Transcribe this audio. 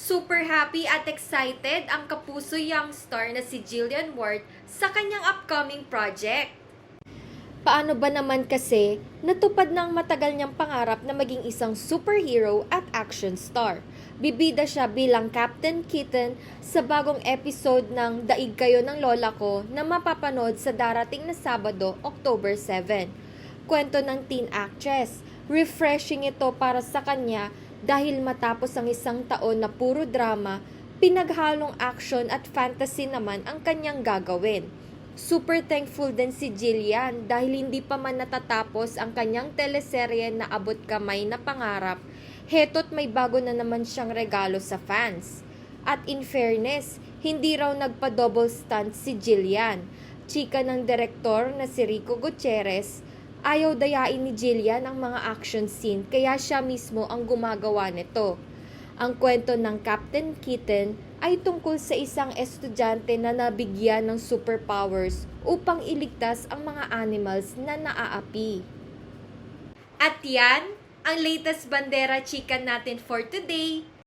Super happy at excited ang kapuso young star na si Jillian Ward sa kanyang upcoming project. Paano ba naman kasi natupad ng matagal niyang pangarap na maging isang superhero at action star? Bibida siya bilang Captain Kitten sa bagong episode ng Daig Kayo ng Lola Ko na mapapanood sa darating na Sabado, October 7. Kwento ng teen actress. Refreshing ito para sa kanya dahil matapos ang isang taon na puro drama, pinaghalong action at fantasy naman ang kanyang gagawin. Super thankful din si Jillian dahil hindi pa man natatapos ang kanyang teleserye na abot kamay na pangarap. Heto't may bago na naman siyang regalo sa fans. At in fairness, hindi raw nagpa-double stunt si Jillian. Chika ng direktor na si Rico Gutierrez, ayaw dayain ni Jillian ang mga action scene kaya siya mismo ang gumagawa nito. Ang kwento ng Captain Kitten ay tungkol sa isang estudyante na nabigyan ng superpowers upang iligtas ang mga animals na naaapi. At yan, ang latest bandera chika natin for today.